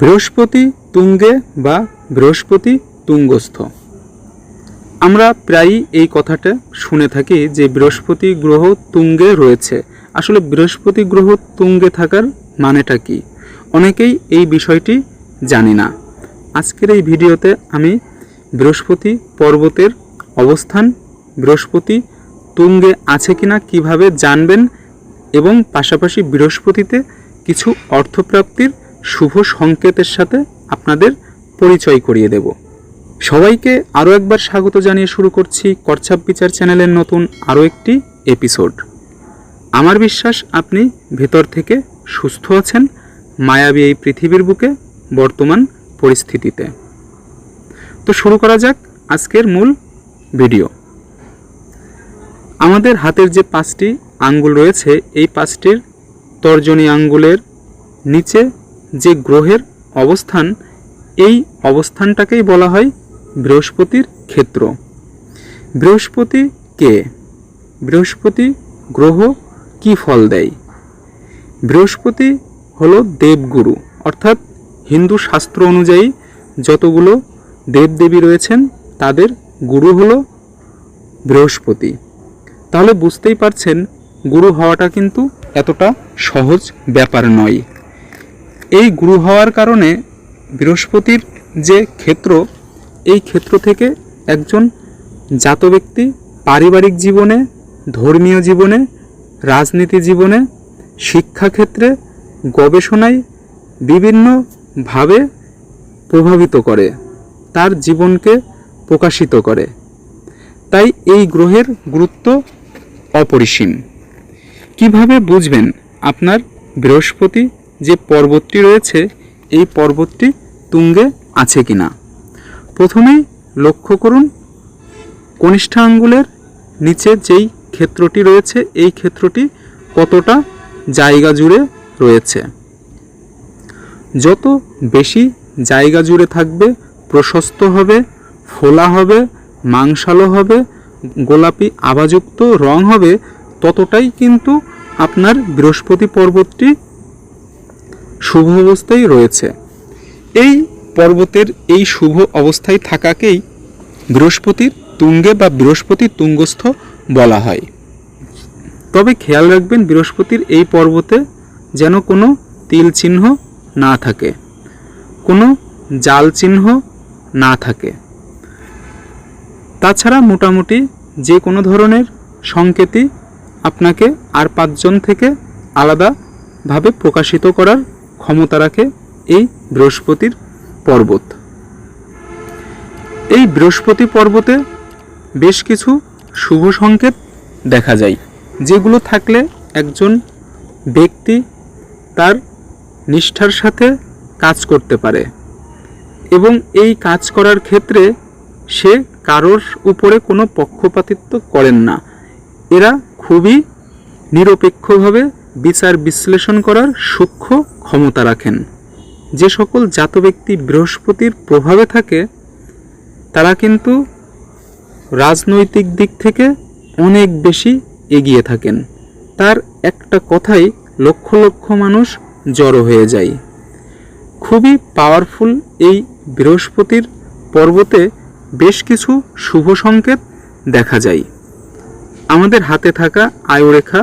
বৃহস্পতি তুঙ্গে বা বৃহস্পতি তুঙ্গস্থ। আমরা প্রায়ই এই কথাটা শুনে থাকি যে বৃহস্পতি গ্রহ তুঙ্গে রয়েছে। আসলে বৃহস্পতি গ্রহ তুঙ্গে থাকার মানেটা কি? অনেকেই এই বিষয়টি জানি না। আজকের এই ভিডিওতে আমি বৃহস্পতি পর্বতের অবস্থান, বৃহস্পতি তুঙ্গে আছে কিনা কীভাবে জানবেন এবং পাশাপাশি বৃহস্পতিতে কিছু অর্থপ্রাপ্তির শুভ সংকেতের সাথে আপনাদের পরিচয় করিয়ে দেব। সবাইকে আরও একবার স্বাগত জানিয়ে শুরু করছি করছাপ বিচার চ্যানেলের নতুন আরও একটি এপিসোড। আমার বিশ্বাস, আপনি ভেতর থেকে সুস্থ আছেন, মায়াবী এই পৃথিবীর বুকে বর্তমান পরিস্থিতিতে। তো শুরু করা যাক আজকের মূল ভিডিও। আমাদের হাতের যে পাঁচটি আঙ্গুল রয়েছে, এই পাঁচটির তর্জনী আঙ্গুলের নিচে যে গ্রহের অবস্থান, এই অবস্থানটাকেই বলা হয় বৃহস্পতির ক্ষেত্র। বৃহস্পতি কে? বৃহস্পতি গ্রহ কি ফল দেয়? বৃহস্পতি হলো দেবগুরু, অর্থাৎ হিন্দু শাস্ত্র অনুযায়ী যতগুলো দেবদেবী রয়েছেন, তাদের গুরু হলো বৃহস্পতি। তাহলে বুঝতেই পারছেন, গুরু হওয়াটা কিন্তু এতটা সহজ ব্যাপার নয়। এই গুরু হওয়ার কারণে বৃহস্পতির যে ক্ষেত্র, এই ক্ষেত্র থেকে একজন জাত ব্যক্তি পারিবারিক জীবনে, ধর্মীয় জীবনে, রাজনীতি জীবনে, শিক্ষাক্ষেত্রে, গবেষণায় বিভিন্নভাবে প্রভাবিত করে, তার জীবনকে প্রকাশিত করে। তাই এই গ্রহের গুরুত্ব অপরিসীম। কীভাবে বুঝবেন আপনার বৃহস্পতি যে পর্বতটি রয়েছে, এই পর্বতটি তুঙ্গে আছে কিনা? প্রথমেই লক্ষ্য করুন কনিষ্ঠ আঙ্গুলের নিচে যেই ক্ষেত্রটি রয়েছে, এই ক্ষেত্রটি কতটা জায়গা জুড়ে রয়েছে? যত বেশি জায়গা জুড়ে থাকবে, প্রশস্ত হবে, ফোলা হবে, মাংসালো হবে, গোলাপি আভাযুক্ত রং হবে, ততটাই কিন্তু আপনার বৃহস্পতি পর্বতটি শুভ অবস্থায় রয়েছে। এই পর্বতের এই শুভ অবস্থায় থাকাকেই বৃহস্পতির তুঙ্গে বা বৃহস্পতি তুঙ্গস্থ বলা হয়। তবে খেয়াল রাখবেন বৃহস্পতির এই পর্বতে যেন কোনো তিল চিহ্ন না থাকে, কোনো জাল চিহ্ন না থাকে। তাছাড়া মোটামুটি যে কোনো ধরনের সংকেতই আপনাকে আর পাঁচজন থেকে আলাদাভাবে প্রকাশিত করার ক্ষমতা রাখে এই বৃহস্পতির পর্বত। এই বৃহস্পতি পর্বতে বেশ কিছু শুভ সংকেত দেখা যায়, যেগুলো থাকলে একজন ব্যক্তি তার নিষ্ঠার সাথে কাজ করতে পারে এবং এই কাজ করার ক্ষেত্রে সে কারোর উপরে কোনো পক্ষপাতিত্ব করেন না। এরা খুবই নিরপেক্ষভাবে বিচার বিশ্লেষণ করার সূক্ষ্ম ক্ষমতা রাখেন। যে সকল জাত ব্যক্তি বৃহস্পতির প্রভাবে থাকে, তারা কিন্তু রাজনৈতিক দিক থেকে অনেক বেশি এগিয়ে থাকেন। তার একটা কথাই লক্ষ লক্ষ মানুষ জড়ো হয়ে যায়। খুবই পাওয়ারফুল এই বৃহস্পতির পর্বতে বেশ কিছু শুভ সংকেত দেখা যায়। আমাদের হাতে থাকা আয়ুরেখা,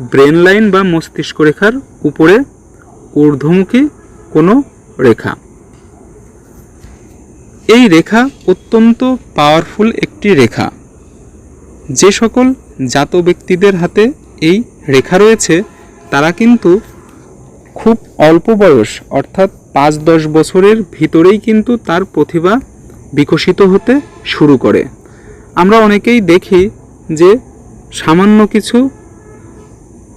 ব্রেন লাইন বা মস্তিষ্ক রেখার উপরে ঊর্ধ্বমুখী কোনো রেখা। এই রেখা অত্যন্ত পাওয়ারফুল একটি রেখা। যে সকল জাত ব্যক্তিদের হাতে এই রেখা রয়েছে, তারা কিন্তু খুব অল্প বয়স, অর্থাৎ পাঁচ দশ বছরের ভিতরেই কিন্তু তার প্রতিভা বিকশিত হতে শুরু করে। আমরা অনেকেই দেখি যে সামান্য কিছু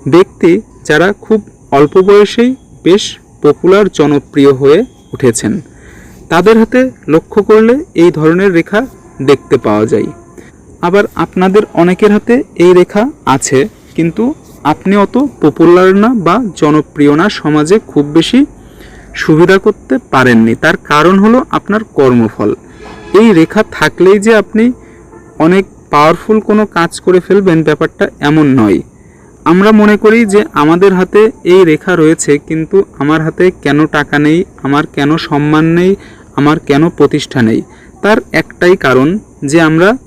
ব্যক্তি যারা খুব অল্প বয়সেই বেশ পপুলার জনপ্রিয় হয়ে উঠেছেন। তাদের হাতে লক্ষ্য করলে এই ধরনের রেখা দেখতে পাওয়া যায়। আবার আপনাদের অনেকের হাতে এই রেখা আছে, কিন্তু আপনি অত পপুলার না বা জনপ্রিয় না সমাজে খুব বেশি সুবিধা করতে পারেননি। তার কারণ হলো আপনার কর্মফল। এই রেখা থাকলেই যে আপনি অনেক পাওয়ারফুল কোনো কাজ করে ফেলবেন ব্যাপারটা এমন নয়। আমরা মনে করি যে আমাদের হাতে এই রেখা রয়েছে, কিন্তু আমার হাতে কেন টাকা নেই, আমার কেন সম্মান নেই, আমার কেন প্রতিষ্ঠা নেই? তার একটাই কারণ যে আমরা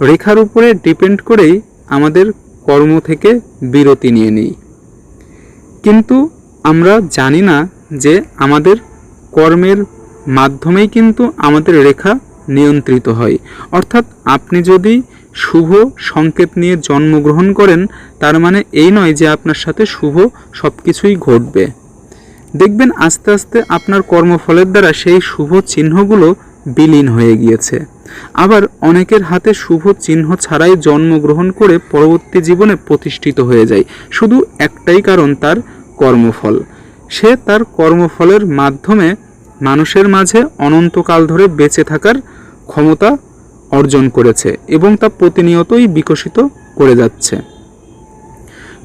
রেখার উপরে ডিপেন্ড করেই আমাদের কর্ম থেকে বিরতি নিয়ে নিই। কিন্তু আমরা জানি না যে আমাদের কর্মের মাধ্যমেই কিন্তু আমাদের রেখা নিয়ন্ত্রিত হয়। অর্থাৎ আপনি যদি শুভ সংকেত নিয়ে জন্মগ্রহণ করেন, তার মানে এই নয় যে আপনার সাথে শুভ সব কিছুই ঘটবে। দেখবেন আস্তে আস্তে আপনার কর্মফলের দ্বারা সেই শুভ চিহ্নগুলো বিলীন হয়ে গিয়েছে। আবার অনেকের হাতে শুভ চিহ্ন ছাড়াই জন্মগ্রহণ করে পরবর্তী জীবনে প্রতিষ্ঠিত হয়ে যায়। শুধু একটাই কারণ তার কর্মফল। সে তার কর্মফলের মাধ্যমে মানুষের মাঝে অনন্তকাল ধরে বেঁচে থাকার ক্ষমতা অর্জন করেছে এবং তা প্রতিনিয়তই বিকশিত করে যাচ্ছে।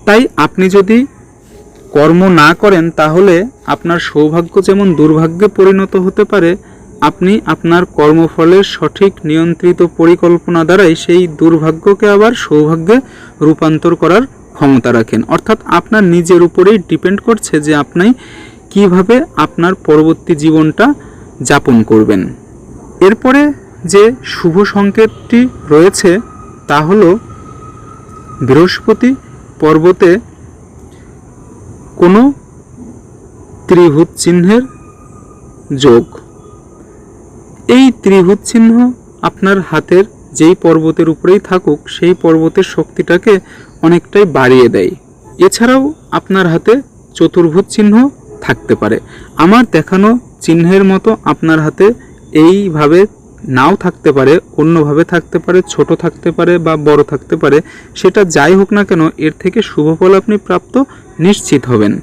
তাই আপনি যদি কর্ম না করেন, তাহলে আপনার সৌভাগ্য যেমন দুর্ভাগ্যে পরিণত হতে পারে, আপনি আপনার কর্মফলের সঠিক নিয়ন্ত্রিত পরিকল্পনা দ্বারাই সেই দুর্ভাগ্যকে আবার সৌভাগ্যে রূপান্তর করার ক্ষমতা রাখেন। অর্থাৎ আপনার নিজের উপরেই ডিপেন্ড করছে যে আপনি কীভাবে আপনার পরবর্তী জীবনটা যাপন করবেন। এরপরে যে শুভ সংকেতটি রয়েছে তা হলো বৃহস্পতি পর্বতে কোনো ত্রিভুজ চিহ্নের যোগ। এই ত্রিভুজ চিহ্ন আপনার হাতের যেই পর্বতের উপরেই থাকুক, সেই পর্বতের শক্তিটাকে অনেকটাই বাড়িয়ে দেয়। এছাড়াও আপনার হাতে চতুর্ভুজ চিহ্ন থাকতে পারে। আমার দেখানো চিহ্নের মতো আপনার হাতে এইভাবে নাও থাকতে পারে, অন্যভাবে থাকতে পারে, ছোট থাকতে পারে বা বড় থাকতে পারে, সেটা যাই হোক না কেন এর থেকে শুভ ফল আপনি প্রাপ্ত নিশ্চিত হবেন।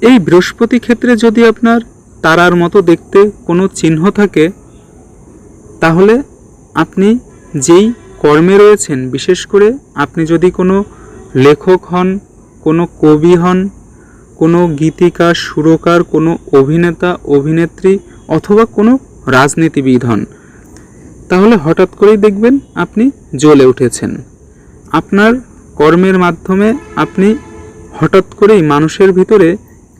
এই বৃহস্পতি ক্ষেত্রে যদি আপনার তারার মতো দেখতে কোনো চিহ্ন থাকে, তাহলে আপনি যেই কর্মে রয়েছেন, বিশেষ করে আপনি যদি কোনো লেখক হন, কোনো কবি হন, কোনো গীতিকার, সুরকার, কোনো অভিনেতা, অভিনেত্রী অথবা কোনো রাজনীতিবিদ হন তাহলে হঠাৎ করেই দেখবেন আপনি জ্বলে উঠেছেন। আপনার কর্মের মাধ্যমে আপনি হঠাৎ করেই মানুষের ভিতরে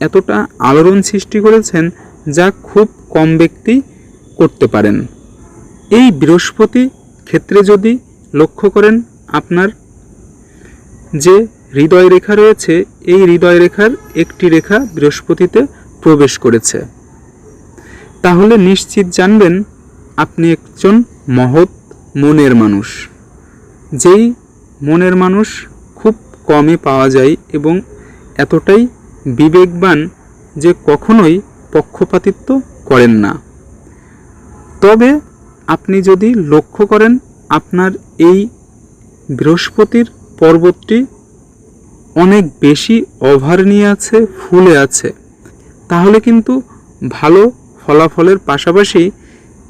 এতটা আলোড়ন সৃষ্টি করেছেন যা খুব কম ব্যক্তি করতে পারেন। এই বৃহস্পতি ক্ষেত্রে যদি লক্ষ্য করেন আপনার যে হৃদয় রেখা রয়েছে, এই হৃদয় রেখার একটি রেখা বৃহস্পতিতে প্রবেশ করেছে। তাহলে নিশ্চিত জানবেন আপনি একজন মহৎ মনের মানুষ। যেই মনের মানুষ খুব কমই পাওয়া যায় এবং এতটাই বিবেকবান যে কখনোই পক্ষপাতিত্ব করেন না। তবে আপনি যদি লক্ষ্য করেন, আপনার এই বৃহস্পতির পর্বতটি অনেক বেশি ওভার নিয়ে আছে, ফুলে আছে। তাহলে কিন্তু ভালো ফলাফলের পাশাপাশি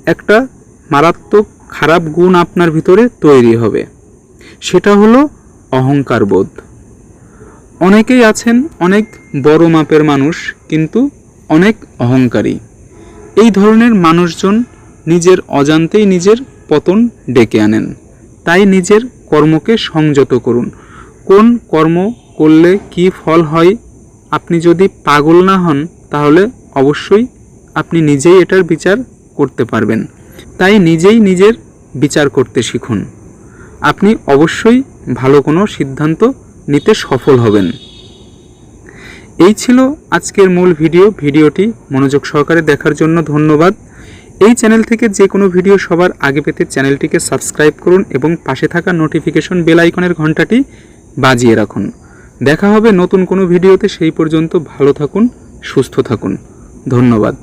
একটা মারাত্মক খারাপ গুণ আপনার ভিতরে তৈরি হবে। সেটা হলো অহংকার বোধ। অনেকেই আছেন অনেক বড় মাপের মানুষ, কিন্তু অনেক অহংকারী। এই ধরনের মানুষজন নিজের অজান্তেই নিজের পতন ডেকে আনেন। তাই নিজের কর্মকে সংযত করুন। কোন কর্ম করলে কি ফল হয়, আপনি যদি পাগল না হন, তাহলে অবশ্যই আপনি নিজেই এটার বিচার করতে পারবেন। তাই নিজেই নিজের বিচার করতে শিখুন। আপনি অবশ্যই ভালো কোনো সিদ্ধান্ত নিতে সফল হবেন। এই ছিল আজকের মূল ভিডিও। ভিডিওটি মনোযোগ সহকারে দেখার জন্য ধন্যবাদ। এই চ্যানেল থেকে যে কোনো ভিডিও সবার আগে পেতে চ্যানেলটিকে সাবস্ক্রাইব করুন এবং পাশে থাকা নোটিফিকেশন বেল আইকনের ঘন্টাটি বাজিয়ে রাখুন। দেখা হবে নতুন কোনো ভিডিওতে। সেই পর্যন্ত ভালো থাকুন, সুস্থ থাকুন। ধন্যবাদ।